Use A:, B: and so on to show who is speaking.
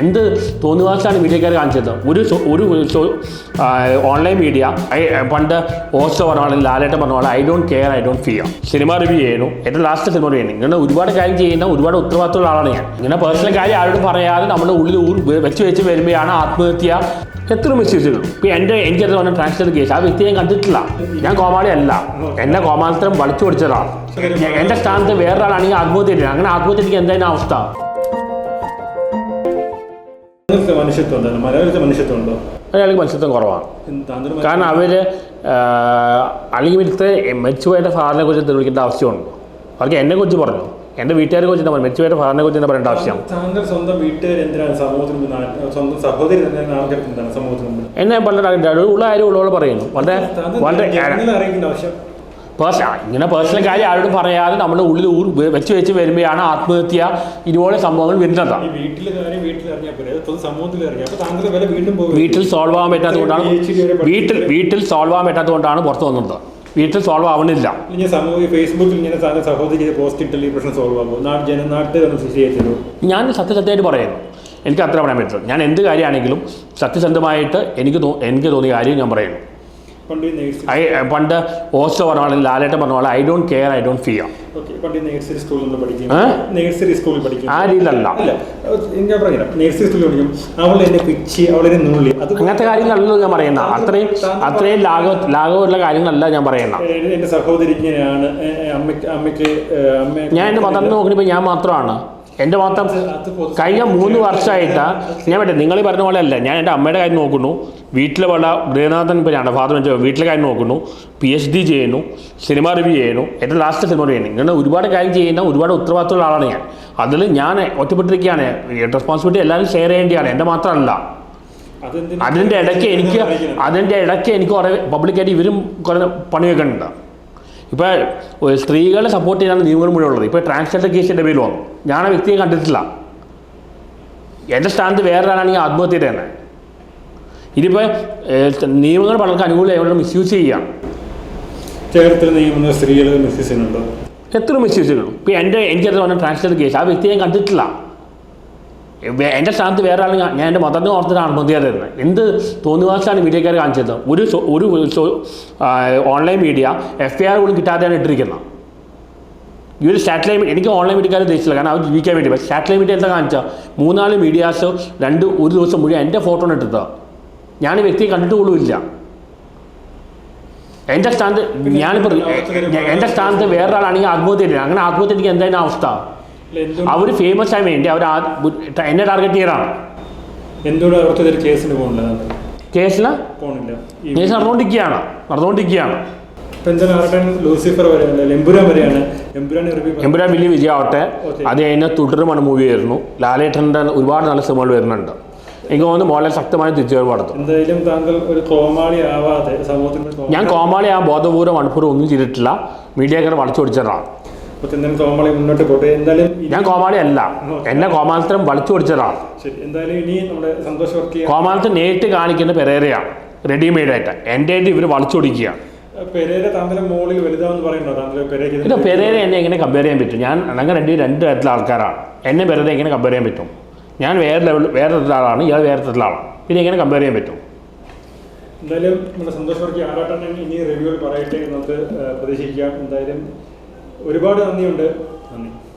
A: എന്ത് തോന്നുവാസാണ് മീഡിയക്കാർ കാണിച്ചത്? ഒരു ഒരു ഓൺലൈൻ മീഡിയ പണ്ട് ഓസ്റ്റോ പറഞ്ഞ പോലെ Lalettan I don't care I don't fear cinema review ചെയ്യണു എന്റെ ലാസ്റ്റ് സിനിമ റിവ്യൂ ചെയ്യണം ഇങ്ങനെ ഒരുപാട് കാര്യം ചെയ്യുന്ന ഒരുപാട് ഉത്തരവാദിത്തമുള്ള ആളാണ് ഞാൻ. ഇങ്ങനെ പേഴ്സണൽ കാര്യം ആരോടും പറയാതെ നമ്മുടെ ഉള്ളിൽ വെച്ച് വെച്ച് വരുമ്പോഴാണ് ആത്മഹത്യ എത്ര മെസ്സേജുകൾ ഇപ്പം എന്റെ എനിക്കത് പറഞ്ഞ ട്രാൻസ്ഫർ കേസ് ആ വ്യക്തി ഞാൻ കണ്ടിട്ടില്ല. ഞാൻ കോമാളി അല്ല. എന്നെ കോമാളിത്തരം വളച്ചു പിടിച്ചതാണ്. എന്റെ സ്ഥാനത്ത് വേറൊരാളാണെങ്കിൽ ആത്മഹത്യ അങ്ങനെ ആത്മഹത്യ എന്തായാലും അവസ്ഥ?
B: മനുഷ്യത്വം എന്താണ് മലയാളത്തിൽ മനുഷ്യത്വം ഉണ്ടോ
A: അയാൾക്ക് മത്സ്യത്വം കുറവാണ് കാരണം അവർ അല്ലെങ്കിൽ ഇവിടുത്തെ മെച്ചുവായിട്ട് ഫാറിനെ കുറിച്ച് തെളിവിക്കേണ്ട ആവശ്യമുണ്ടോ? അവർക്ക് എന്നെ കുറിച്ച് പറഞ്ഞു? എന്റെ വീട്ടുകാരെ കുറിച്ച് എന്താ പറയുക? ഫാറിനെ കുറിച്ച് എന്താ പറയേണ്ട ആവശ്യം?
B: താങ്കൾ സ്വന്തം വീട്ടുകാർ എന്തിനാണ്? സമൂഹത്തിന് സ്വന്തം സഹോദരി എന്തിനാണ് ആൾക്കാർക്ക് എന്താണ്? സമൂഹത്തിന് മുമ്പ്
A: എന്നെ വളരെ ഉള്ള കാര്യം ഉള്ളവൾ പറയുന്നു. വളരെ വളരെ പേഴ്സ ഇങ്ങനെ പേഴ്സണൽ കാര്യം ആരോടും പറയാതെ നമ്മുടെ ഉള്ളിൽ ഊർ വെച്ച് വെച്ച് വരുമ്പോഴാണ് ആത്മഹത്യ ഇതുപോലെ സംഭവങ്ങൾ വരുന്നത്.
B: വീട്ടിൽ
A: സോൾവ് ആവാൻ പറ്റാത്തതുകൊണ്ടാണ് വീട്ടിൽ വീട്ടിൽ സോൾവ് ആവാൻ പറ്റാത്തതുകൊണ്ടാണ് പുറത്തു വന്നത്. വീട്ടിൽ സോൾവ്
B: സമൂഹ ഫേസ്ബുക്കിൽ ഇങ്ങനെ താങ്കൾ സഹോദരി പോസ്റ്റ് ഈ പ്രശ്നം സോൾവ് ആകും
A: ഞാൻ സത്യസത്യമായിട്ട് പറയുന്നു. എനിക്ക് അത്ര പറയാൻ പറ്റില്ല ഞാൻ എന്ത് കാര്യമാണെങ്കിലും സത്യസന്ധമായിട്ട് എനിക്ക് എനിക്ക് തോന്നിയ കാര്യം ഞാൻ പറയുന്നു.
B: പണ്ട് നേഴ്സ്
A: ഐ പണ്ട് ഓസ്റ്റോ പറഞ്ഞ പോലെ ലാലേട്ടൻ പറഞ്ഞ പോലെ I don't care I don't fear ആ രീതിയിലല്ല. അങ്ങനത്തെ കാര്യങ്ങളല്ല ഞാൻ പറയുന്ന. അത്രയും അത്രയും ലാഘവ ലാഘവമുള്ള കാര്യങ്ങളല്ല ഞാൻ
B: പറയുന്ന. എന്റെ സഹോദരി
A: ഞാൻ എന്നെ പന്ത്രണ്ട് നോക്കുമ്പോൾ ഞാൻ മാത്രമാണ്. എന്റെ മാത്രം കഴിഞ്ഞ മൂന്ന് വർഷമായിട്ട് ഞാൻ പറ്റേ നിങ്ങൾ ഈ പറഞ്ഞ പോലെ അല്ല ഞാൻ എന്റെ അമ്മയുടെ കാര്യം നോക്കുന്നു. വീട്ടിലെ വള ഗൃഹനാഥൻ പേരാണ് ഫാദർ വെച്ച വീട്ടിലെ കാര്യം നോക്കുന്നു. പി എച്ച് ഡി ചെയ്യുന്നു സിനിമ റിവ്യൂ ചെയ്യുന്നു എന്റെ ലാസ്റ്റ് സിനിമ റിവ്യൂ ചെയ്യുന്നു. ഇങ്ങനെ ഒരുപാട് കാര്യം ചെയ്യുന്ന ഒരുപാട് ഉത്തരവാദിത്തമുള്ള ആളാണ് ഞാൻ. അതിൽ ഞാൻ ഒറ്റപ്പെട്ടിരിക്കുകയാണ്. റെസ്പോൺസിബിലിറ്റി എല്ലാവരും ഷെയർ ചെയ്യേണ്ടതാണ് എന്റെ മാത്രമല്ല? അതിന്റെ ഇടയ്ക്ക് എനിക്ക്. അതിന്റെ ഇടയ്ക്ക് എനിക്ക് കുറേ പബ്ലിക്കായിട്ട് ഇവരും കുറേ പണി വെക്കുന്നുണ്ട് ഇപ്പോൾ സ്ത്രീകളെ സപ്പോർട്ട് ചെയ്യാനാണ് നിയമങ്ങൾ മുഴുവൻ ഉള്ളത്. ഇപ്പോൾ ട്രാൻസ്ജെൻഡർ കേസ് എന്റെ പേരിൽ വന്നു. ഞാൻ ആ വ്യക്തിയെ കണ്ടിട്ടില്ല. എന്റെ സ്ഥാനത്ത് വേറെ ഒരാളാണെങ്കിൽ ആത്മഹത്യ തന്നെ ഇനിയിപ്പോൾ നിയമങ്ങൾ പലർക്കും അനുകൂലമായി മിസ്യൂസ് ചെയ്യാം.
B: നിയമന സ്ത്രീകൾ മിസ്യൂസ് ചെയ്യുന്നുണ്ടോ?
A: എത്ര മിസ്യൂസ് ചെയ്യുന്നു ഇപ്പോൾ എന്റെ എനിക്കത് പറഞ്ഞ ട്രാൻസ്ജെൻഡർ കേസ് ആ വ്യക്തിയെ ഞാൻ കണ്ടിട്ടില്ല. എന്റെ സ്ഥാനത്ത് വേറെ ആൾ ഞാൻ എന്റെ മതത്തിന് ഓർത്തിട്ട് ആത്മഹത്യ തരുന്നത്. എന്ത് തോന്നിവാസാണ് മീഡിയക്കാർ കാണിച്ചത്? ഒരു ഒരു online media F I R പോലും കിട്ടാതെയാണ് ഇട്ടിരിക്കുന്നത്. ഈ ഒരു സാറ്റലൈറ്റ് എനിക്ക് ഓൺലൈൻ മീഡിയക്കാരെ ഉദ്ദേശിച്ചില്ല കാരണം അവർ ജീവിക്കാൻ വേണ്ടി. പക്ഷേ സാറ്റലൈറ്റ് മീഡിയ എന്താ കാണിച്ചാൽ മൂന്നാൽ മീഡിയാസ് രണ്ട് ഒരു ദിവസം മുഴുവൻ എന്റെ ഫോട്ടോ ഇട്ടത്. ഞാൻ ഈ വ്യക്തിയെ കണ്ടിട്ട് എന്റെ സ്ഥാനത്ത് ഞാനിപ്പോൾ എന്റെ സ്ഥാനത്ത് വേറൊരാളാണെങ്കിൽ ആത്മഹത്യ അങ്ങനെ ആത്മഹത്യ എനിക്ക് എന്തായാലും അവസ്ഥ? അവർ ഫേമസ് ആയി വേണ്ടി അവർ എന്നെ ടാർഗറ്റ് ചെയ്യാറാണ്.
B: എന്തുകൊണ്ട് അവർക്കെതിരെ കേസിന്?
A: കേസിൽ കേസ് നടന്നുകൊണ്ടിരിക്കുകയാണ് നടന്നുകൊണ്ടിരിക്കുകയാണ്
B: ലൂസിഫർ വരെയാണ്. എമ്പുരാൻ വരെയാണ് എമ്പുരാൻ
A: വലിയ വിജയമാവട്ടെ. അത് കഴിഞ്ഞ തുടരുമാണ് മൂവി വരുന്നു. ലാലേട്ടന്റെ ഒരുപാട് നല്ല സിനിമകൾ വരുന്നുണ്ട്. എനിക്ക് തോന്നുന്നു മോളെ ശക്തമായ തിരിച്ചുവരവ് നടത്തും.
B: എന്തായാലും താങ്കൾ ഒരു കോമാളി ആവാതെ സമൂഹത്തിൽ
A: ഞാൻ കോമാളി ആ ബോധപൂർവം മണപ്പൂർവം ഒന്നും ചെയ്തിട്ടില്ല. മീഡിയക്കാരെ വളച്ചു
B: കോമാളി മുന്നോട്ട് പോട്ടെ. എന്തായാലും
A: ഞാൻ കോമാളി അല്ല എന്നെ കോമാളിത്തരം വളിച്ചു പിടിച്ചതാണ്.
B: ശരി എന്തായാലും ഇനി നമ്മുടെ സന്തോഷ് വർക്ക് ചെയ്യാൻ
A: കോമാളിത്തം നേരിട്ട് കാണിക്കുന്ന പെരേരയാണ് റെഡിമെയ്ഡായിട്ട് എന്റെ ആയിട്ട് ഇവർ വളിച്ചു പിടിക്കുക.
B: പെരേര താങ്കളുടെ മോളിൽ വലുതാവെന്ന് പറയുന്നുണ്ടോ? താങ്കൾ
A: പെരേര പെരേര എന്നെ എങ്ങനെ കമ്പയർ ചെയ്യാൻ പറ്റും? ഞാൻ ഞങ്ങൾ രണ്ട് രണ്ട് തരത്തിലുള്ള ആൾക്കാരാണ്. എന്നെ പെരേര എങ്ങനെ കമ്പയർ ചെയ്യാൻ പറ്റും? ഞാൻ വേറെ ലെവൽ വേറെ തരത്തിലുള്ള ആളാണ് ഇയാൾ വേറെ തരത്തിലുള്ള ആളാണ് പിന്നെ എങ്ങനെ കമ്പയർ ചെയ്യാൻ പറ്റും?
B: എന്തായാലും നമ്മുടെ സന്തോഷ് വർക്ക് ഇനി റിവ്യൂവിൽ പറയട്ടെ നമുക്ക് പ്രതീക്ഷിക്കാം. എന്തായാലും ഒരുപാട് നന്ദിയുണ്ട്. നന്ദി.